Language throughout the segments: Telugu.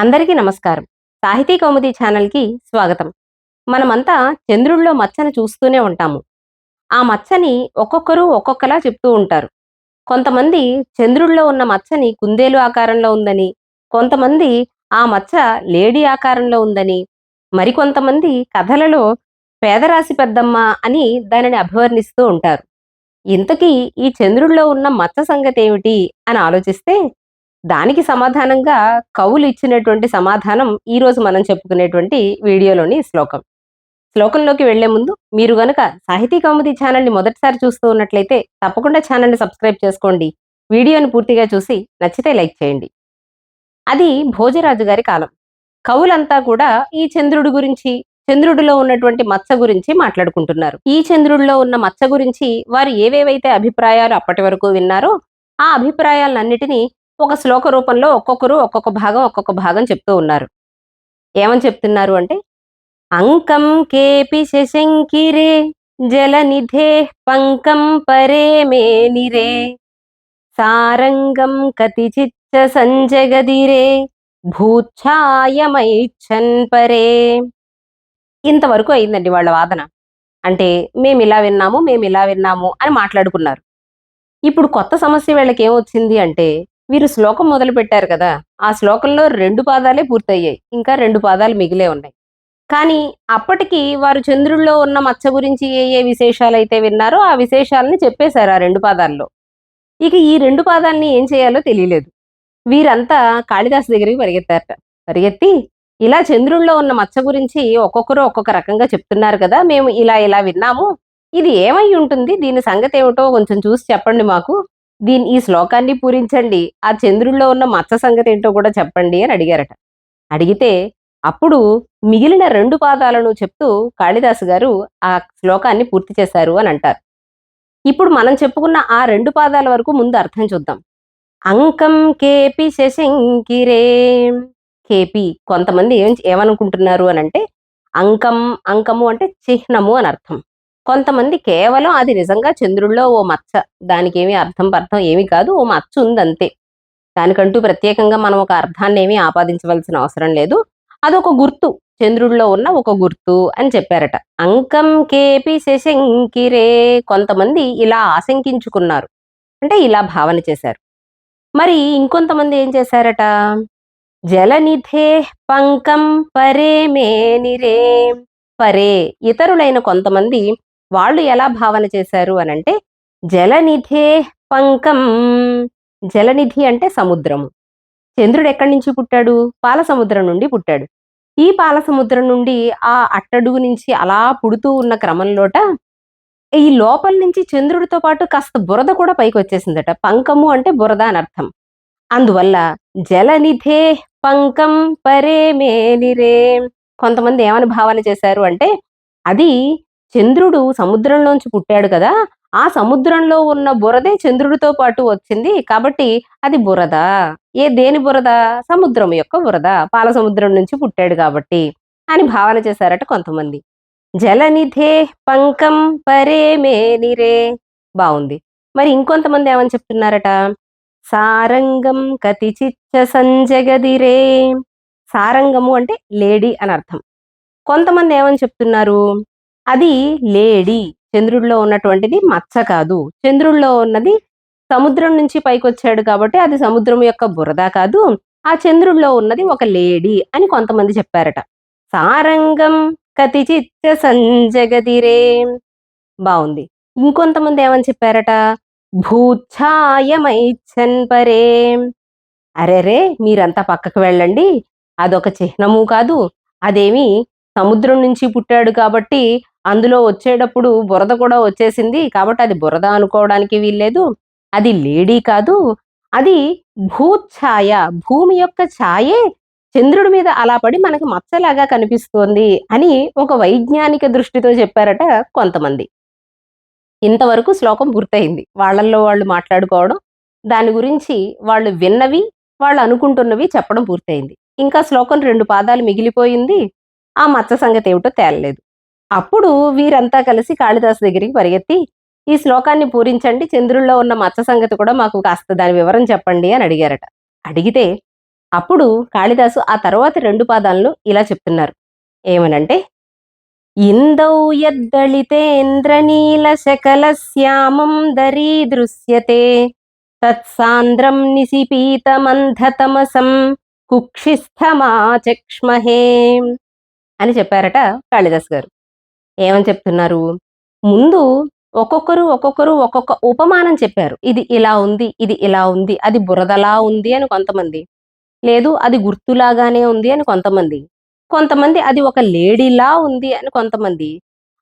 అందరికీ నమస్కారం. సాహితీ కౌముది ఛానల్కి స్వాగతం. మనమంతా చంద్రుల్లో మచ్చని చూస్తూనే ఉంటాము. ఆ మచ్చని ఒక్కొక్కరు ఒక్కొక్కలా చెప్తూ ఉంటారు. కొంతమంది చంద్రుల్లో ఉన్న మచ్చని కుందేలు ఆకారంలో ఉందని కొంతమంది ఆ మచ్చ లేడీ ఆకారంలో ఉందని మరికొంతమంది కథలలో పేదరాశి పెద్దమ్మ అని దానిని అభివర్ణిస్తూ ఉంటారు. ఇంతకీ ఈ చంద్రుల్లో ఉన్న మచ్చ సంగతి ఏమిటి అని ఆలోచిస్తే దానికి సమాధానంగా కవులు ఇచ్చినటువంటి సమాధానం ఈరోజు మనం చెప్పుకునేటువంటి వీడియోలోని శ్లోకం. శ్లోకంలోకి వెళ్ళే ముందు మీరు గనక సాహితీ కౌముది ఛానల్ని మొదటిసారి చూస్తూ ఉన్నట్లయితే తప్పకుండా ఛానల్ని సబ్స్క్రైబ్ చేసుకోండి. వీడియోని పూర్తిగా చూసి నచ్చితే లైక్ చేయండి. అది భోజరాజు గారి కాలం. కవులంతా కూడా ఈ చంద్రుడి గురించి చంద్రుడిలో ఉన్నటువంటి మచ్చ గురించి మాట్లాడుకుంటున్నారు. ఈ చంద్రుడిలో ఉన్న మచ్చ గురించి వారు ఏవేవైతే అభిప్రాయాలు అప్పటి వరకు విన్నారో ఆ అభిప్రాయాలన్నిటినీ ఒక శ్లోక రూపంలో ఒక్కొక్కరు ఒక్కొక్క భాగం ఒక్కొక్క భాగం చెప్తూ ఉన్నారు. ఏమని చెప్తున్నారు అంటే అంకం కేపి శశంకిరే జలనిధే పంకం పరే మే నిరే సారంగం కతిచిచ్చ సంజగదిరే భూఛాయమైచ్చన్ పరే. ఇంతవరకు అయిందండి వాళ్ళ వాదన. అంటే మేము ఇలా విన్నాము మేము ఇలా విన్నాము అని మాట్లాడుకున్నారు. ఇప్పుడు కొత్త సమస్య వీళ్ళకి ఏమొచ్చింది అంటే వీరు శ్లోకం మొదలు పెట్టారు కదా ఆ శ్లోకంలో రెండు పాదాలే పూర్తయ్యాయి ఇంకా రెండు పాదాలు మిగిలే ఉన్నాయి. కానీ అప్పటికి వారు చంద్రుల్లో ఉన్న మచ్చ గురించి ఏ ఏ విశేషాలు అయితే విన్నారో ఆ విశేషాలని చెప్పేశారు ఆ రెండు పాదాల్లో. ఇక ఈ రెండు పాదాలని ఏం చేయాలో తెలియలేదు. వీరంతా కాళిదాసు దగ్గరికి పరిగెత్తారట. పరిగెత్తి ఇలా చంద్రుల్లో ఉన్న మచ్చ గురించి ఒక్కొక్కరు ఒక్కొక్క రకంగా చెప్తున్నారు కదా మేము ఇలా ఇలా విన్నాము. ఇది ఏమై ఉంటుంది? దీని సంగతి ఏమిటో కొంచెం చూసి చెప్పండి మాకు. దీని ఈ శ్లోకాన్ని పూరించండి. ఆ చంద్రుల్లో ఉన్న మత్స సంగతి ఏంటో కూడా చెప్పండి అని అడిగారట. అడిగితే అప్పుడు మిగిలిన రెండు పాదాలను చెప్తూ కాళిదాసు గారు ఆ శ్లోకాన్ని పూర్తి చేశారు అని అంటారు. ఇప్పుడు మనం చెప్పుకున్న ఆ రెండు పాదాల వరకు ముందు అర్థం చూద్దాం. అంకం కేపి శశంకిరే. కేపి కొంతమంది ఏం ఏమనుకుంటున్నారు అని అంటే అంకం అంకము అంటే చిహ్నము అని అర్థం. కొంతమంది కేవలం అది నిజంగా చంద్రుల్లో ఓ మచ్చ. దానికి ఏమీ అర్థం అర్థం ఏమి కాదు. ఓ మచ్చ ఉంది అంతే దానికంటూ ప్రత్యేకంగా మనం ఒక అర్థాన్ని ఏమీ ఆపాదించవలసిన అవసరం లేదు. అదొక గుర్తు. చంద్రుడిలో ఉన్న ఒక గుర్తు అని చెప్పారట. అంకం కేపి శశంకిరే కొంతమంది ఇలా ఆశంకించుకున్నారు. అంటే ఇలా భావన చేశారు. మరి ఇంకొంతమంది ఏం చేశారట? జలనిధే పంకం పరే మేనిరే. పరే. ఇతరులైన కొంతమంది వాళ్ళు ఎలా భావన చేశారు అని అంటే జలనిధే పంకం. జలనిధి అంటే సముద్రము. చంద్రుడు ఎక్కడి నుంచి పుట్టాడు? పాల సముద్రం నుండి పుట్టాడు. ఈ పాల సముద్రం నుండి ఆ అట్టడుగు నుంచి అలా పుడుతూ ఉన్న క్రమంలోట ఈ లోపల నుంచి చంద్రుడితో పాటు కాస్త బురద కూడా పైకి వచ్చేసిందట. పంకము అంటే బురద అని అర్థం. అందువల్ల జలనిధే పంకం పరే మేనిరే కొంతమంది ఏమని భావన చేశారు అంటే అది చంద్రుడు సముద్రంలోంచి పుట్టాడు కదా ఆ సముద్రంలో ఉన్న బురదే చంద్రుడితో పాటు వచ్చింది. కాబట్టి అది బురద. ఏ దేని బురద? సముద్రం యొక్క బురద. పాల సముద్రం నుంచి పుట్టాడు కాబట్టి అని భావన చేశారట కొంతమంది. జలనిధే పంకం పరే మేనిరే బాగుంది మరి ఇంకొంతమంది ఏమని చెప్తున్నారట? సారంగం కతిచిచ్చ సంజగదిరే సారంగము అంటే లేడీ అని అర్థం. కొంతమంది ఏమని చెప్తున్నారు? అది లేడీ. చంద్రుడిలో ఉన్నటువంటిది మచ్చ కాదు. చంద్రుడిలో ఉన్నది సముద్రం నుంచి పైకి వచ్చాడు కాబట్టి అది సముద్రం యొక్క బురద కాదు. ఆ చంద్రుడిలో ఉన్నది ఒక లేడీ అని కొంతమంది చెప్పారట. సారంగం కతిచిత్త సంజగదిరే బాగుంది ఇంకొంతమంది ఏమని చెప్పారట? భూఛాయమైచ్చన్ పరే. అరెరే మీరంతా పక్కకు వెళ్ళండి. అదొక చిహ్నము కాదు. అదేమి సముద్రం నుంచి పుట్టాడు కాబట్టి అందులో వచ్చేటప్పుడు బురద కూడా వచ్చేసింది. కాబట్టి అది బురద అనుకోవడానికి వీల్లేదు. అది లేడీ కాదు. అది భూఛాయ. భూమి యొక్క ఛాయే చంద్రుడి మీద అలా పడి మనకి మచ్చలాగా కనిపిస్తోంది అని ఒక వైజ్ఞానిక దృష్టితో చెప్పారట కొంతమంది. ఇంతవరకు శ్లోకం పూర్తయింది. వాళ్ళల్లో వాళ్ళు మాట్లాడుకోవడం దాని గురించి వాళ్ళు విన్నవి వాళ్ళు అనుకుంటున్నవి చెప్పడం పూర్తయింది. ఇంకా శ్లోకం రెండు పాదాలు మిగిలిపోయింది. ఆ మచ్చ సంగతి ఏమిటో తేలలేదు. అప్పుడు వీరంతా కలిసి కాళిదాసు దగ్గరికి పరిగెత్తి ఈ శ్లోకాన్ని పూరించండి చంద్రుల్లో ఉన్న మచ్చ సంగతి కూడా మాకు కాస్త దాని వివరం చెప్పండి అని అడిగారట. అడిగితే అప్పుడు కాళిదాసు ఆ తర్వాత రెండు పాదాలను ఇలా చెప్తున్నారు. ఏమనంటే ఇందౌ యద్దళితేంద్రనీల శకల శ్యామం దరీదృశ్యతే తత్సాంద్రం నిశిపీతమంధతమసం కుక్షిస్థమాచక్ష్మహే అని చెప్పారట కాళిదాస్ గారు. ఏమని చెప్తున్నారు? ముందు ఒక్కొక్కరు ఒక్కొక్కరు ఒక్కొక్క ఉపమానం చెప్పారు. ఇది ఇలా ఉంది ఇది ఇలా ఉంది అది బురదలా ఉంది అని కొంతమంది. లేదు అది గుర్తులాగానే ఉంది అని కొంతమంది. కొంతమంది అది ఒక లేడీలా ఉంది అని కొంతమంది.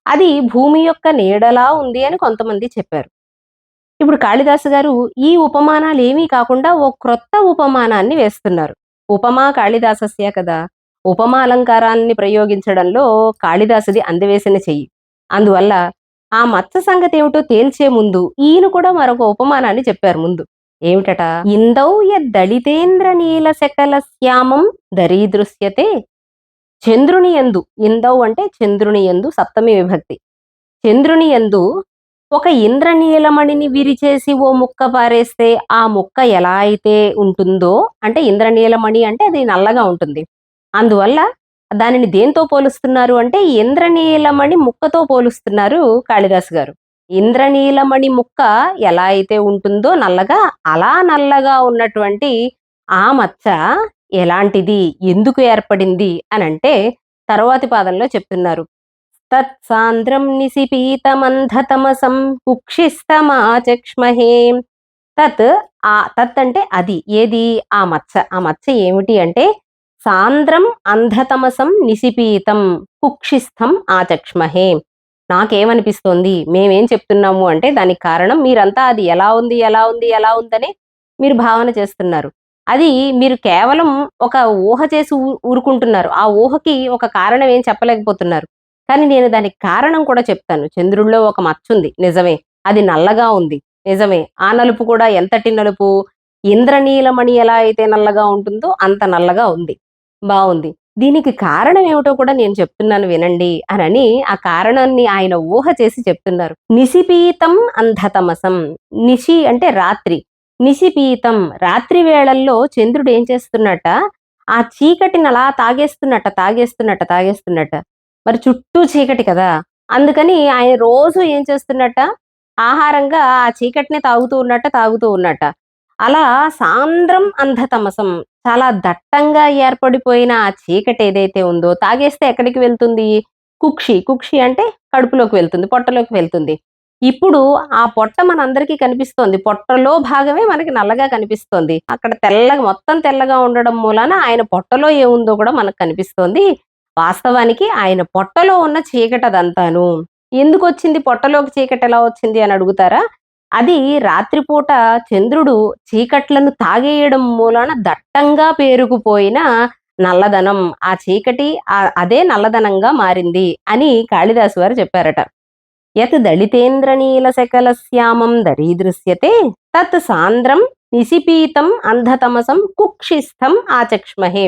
అది భూమి యొక్క నీడలా ఉంది అని కొంతమంది చెప్పారు. ఇప్పుడు కాళిదాసు గారు ఈ ఉపమానాలు ఏమీ కాకుండా ఓ క్రొత్త ఉపమానాన్ని వేస్తున్నారు. ఉపమా కాళిదాసస్య కదా? ఉపమా అలంకారాన్ని ప్రయోగించడంలో కాళిదాసుది అందవేసిన చెయ్యి. అందువల్ల ఆ మత్స సంగతి ఏమిటో తేల్చే ముందు ఈయన కూడా మరొక ఉపమానాన్ని చెప్పారు ముందు. ఏమిటట? ఇందౌ దళితేంద్ర నీల శకల శ్యామం దరీదృశ్యతే. చంద్రుని ఎందు ఇందౌ అంటే చంద్రుని ఎందు సప్తమి విభక్తి. చంద్రుని ఎందు ఒక ఇంద్రనీలమణిని విరిచేసి ఓ ముక్క పారేస్తే ఆ ముక్క ఎలా అయితే ఉంటుందో అంటే ఇంద్రనీలమణి అంటే అది నల్లగా ఉంటుంది. అందువల్ల దానిని దేంతో పోలుస్తున్నారు అంటే ఇంద్రనీలమణి ముక్కతో పోలుస్తున్నారు కాళిదాస్ గారు. ఇంద్రనీలమణి ముక్క ఎలా అయితే ఉంటుందో నల్లగా అలా నల్లగా ఉన్నటువంటి ఆ మచ్చ ఎలాంటిది ఎందుకు ఏర్పడింది అని అంటే తర్వాతి పాదంలో చెప్తున్నారు. తత్సాంద్రం నిశిపీతమంధతమసం కుక్షిస్తమాచక్ష్మహే. తత్ ఆ తత్ అంటే అది ఏది? ఆ మచ్చ. ఆ మచ్చ ఏమిటి అంటే సాంద్రం అంధతమసం నిశిపీతం కుక్షిస్థం ఆచక్ష్మహే. నాకేమనిపిస్తోంది? మేమేం చెప్తున్నాము అంటే దానికి కారణం మీరంతా అది ఎలా ఉంది ఎలా ఉంది ఎలా ఉందని మీరు భావన చేస్తున్నారు. అది మీరు కేవలం ఒక ఊహ చేసి ఊ- ఊరుకుంటున్నారు. ఆ ఊహకి ఒక కారణం ఏం చెప్పలేకపోతున్నారు. కానీ నేను దానికి కారణం కూడా చెప్తాను. చంద్రుడిలో ఒక మచ్చ ఉంది నిజమే అది నల్లగా ఉంది. నిజమే ఆ నలుపు కూడా ఎంతటి నలుపు? ఇంద్రనీలమణి ఎలా అయితే నల్లగా ఉంటుందో అంత నల్లగా ఉంది. బాగుంది దీనికి కారణం ఏమిటో కూడా నేను చెప్తున్నాను వినండి అనని ఆ కారణాన్ని ఆయన ఊహ చేసి చెప్తున్నారు. నిశిపీతం అంధతమసం. నిశి అంటే రాత్రి. నిశిపీతం రాత్రి వేళల్లో చంద్రుడు ఏం చేస్తున్నట్ట ఆ చీకటిని అలా తాగేస్తున్నట్ట తాగేస్తున్నట్ట తాగేస్తున్నట్ట మరి చుట్టూ చీకటి కదా. అందుకని ఆయన రోజు ఏం చేస్తున్నట్ట ఆహారంగా ఆ చీకటిని తాగుతూ ఉన్నట్ట తాగుతూ ఉన్నట్ట. అలా సాంద్రం అంధతమసం చాలా దట్టంగా ఏర్పడిపోయిన ఆ చీకటి ఏదైతే ఉందో తాగేస్తే ఎక్కడికి వెళ్తుంది? కుక్షి. కుక్షి అంటే కడుపులోకి వెళ్తుంది పొట్టలోకి వెళ్తుంది. ఇప్పుడు ఆ పొట్ట మనందరికీ కనిపిస్తోంది. పొట్టలో భాగమే మనకి నల్లగా కనిపిస్తోంది. అక్కడ తెల్లగా మొత్తం తెల్లగా ఉండడం మూలాన ఆయన పొట్టలో ఏముందో కూడా మనకు కనిపిస్తోంది. వాస్తవానికి ఆయన పొట్టలో ఉన్న చీకటి అదంతాను ఎందుకు వచ్చింది పొట్టలోకి చీకటి ఎలా వచ్చింది అని అడుగుతారా? అది రాత్రిపూట చంద్రుడు చీకట్లను తాగేయడం మూలాన దట్టంగా పేరుకుపోయిన నల్లదనం ఆ చీకటి అదే నల్లదనంగా మారింది అని కాళిదాసు వారు చెప్పారట. యత్ దళితేంద్రనీల శకల శ్యామం దరీదృశ్యతే తత్ సాంద్రం నిశిపీతం అంధతమసం కుక్షిస్థం ఆచక్ష్మహే.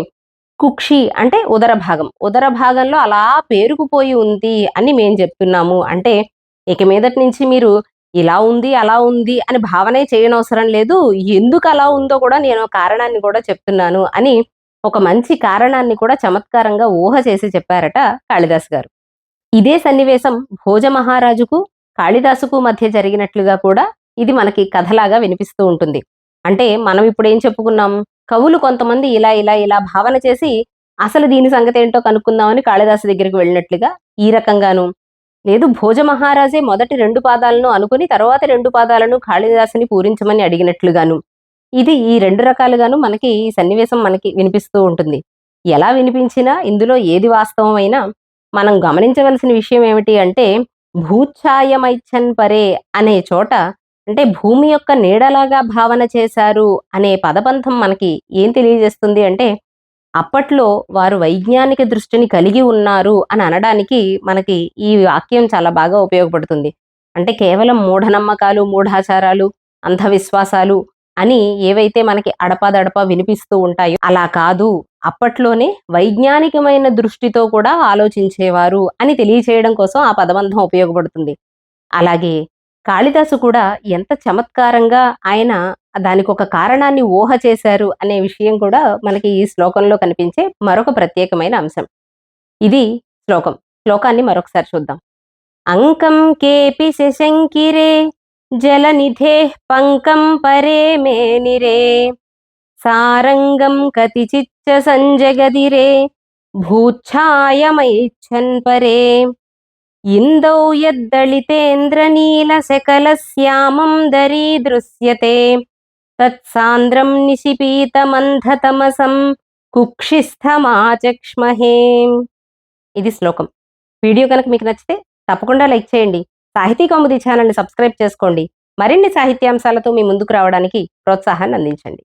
కుక్షి అంటే ఉదర భాగం. ఉదర భాగంలో అలా పేరుకుపోయి ఉంది అని మేం చెప్తున్నాము. అంటే ఇక మీదటి నుంచి మీరు ఇలా ఉంది అలా ఉంది అని భావనే చేయనవసరం లేదు. ఎందుకు అలా ఉందో కూడా నేను కారణాన్ని కూడా చెప్తున్నాను అని ఒక మంచి కారణాన్ని కూడా చమత్కారంగా ఊహ చేసి చెప్పారట కాళిదాస్ గారు. ఇదే సన్నివేశం భోజ మహారాజుకు కాళిదాసుకు మధ్య జరిగినట్లుగా కూడా ఇది మనకి కథలాగా వినిపిస్తూ ఉంటుంది. అంటే మనం ఇప్పుడు ఏం చెప్పుకున్నాం? కవులు కొంతమంది ఇలా ఇలా ఇలా భావన చేసి అసలు దీని సంగతి ఏంటో కనుక్కుందామని కాళిదాసు దగ్గరికి వెళ్ళినట్లుగా ఈ రకంగాను లేదు భోజ మహారాజే మొదటి రెండు పాదాలను అనుకుని తర్వాత రెండు పాదాలను కాళిదాసుని పూరించమని అడిగినట్లుగాను. ఇది ఈ రెండు రకాలుగాను మనకి ఈ సన్నివేశం మనకి వినిపిస్తూ ఉంటుంది. ఎలా వినిపించినా ఇందులో ఏది వాస్తవమైనా మనం గమనించవలసిన విషయం ఏమిటి అంటే భూఛాయమైచ్చన్ పరే అనే చోట అంటే భూమి యొక్క నీడలాగా భావన చేశారు అనే పదబంధం మనకి ఏం తెలియజేస్తుంది అంటే అప్పట్లో వారు వైజ్ఞానిక దృష్టిని కలిగి ఉన్నారు అని అనడానికి మనకి ఈ వాక్యం చాలా బాగా ఉపయోగపడుతుంది. అంటే కేవలం మూఢనమ్మకాలు మూఢాచారాలు అంధవిశ్వాసాలు అని ఏవైతే మనకి అడపాదడపా వినిపిస్తూ ఉంటాయో అలా కాదు. అప్పట్లోనే వైజ్ఞానికమైన దృష్టితో కూడా ఆలోచించేవారు అని తెలియచేయడం కోసం ఆ పదబంధం ఉపయోగపడుతుంది. అలాగే కాళిదాసు కూడా ఎంత చమత్కారంగా ఆయన దానికి ఒక కారణాన్ని ఊహ చేశారు అనే విషయం కూడా మనకి ఈ శ్లోకంలో కనిపించే మరొక ప్రత్యేకమైన అంశం. ఇది శ్లోకం. శ్లోకాన్ని మరొకసారి చూద్దాం. అంకం కేపి శశంకిరే జలనిధే పంకం పరే మేనిరే సారంగం కతిచిచ్చ సంజగదిరే భూఛాయమైచ్చన్ పరే ఇందౌ దరీ దృశ్యతే తత్సాంద్రం నిశిపీతమంధతమసం కుక్షిస్థమాచక్ష్మహే ఇది శ్లోకం. వీడియో కనుక మీకు నచ్చితే తప్పకుండా లైక్ చేయండి. సాహితీ కౌముది ఛానల్ని సబ్స్క్రైబ్ చేసుకోండి. మరిన్ని సాహిత్యాంశాలతో మీ ముందుకు రావడానికి ప్రోత్సాహాన్ని అందించండి.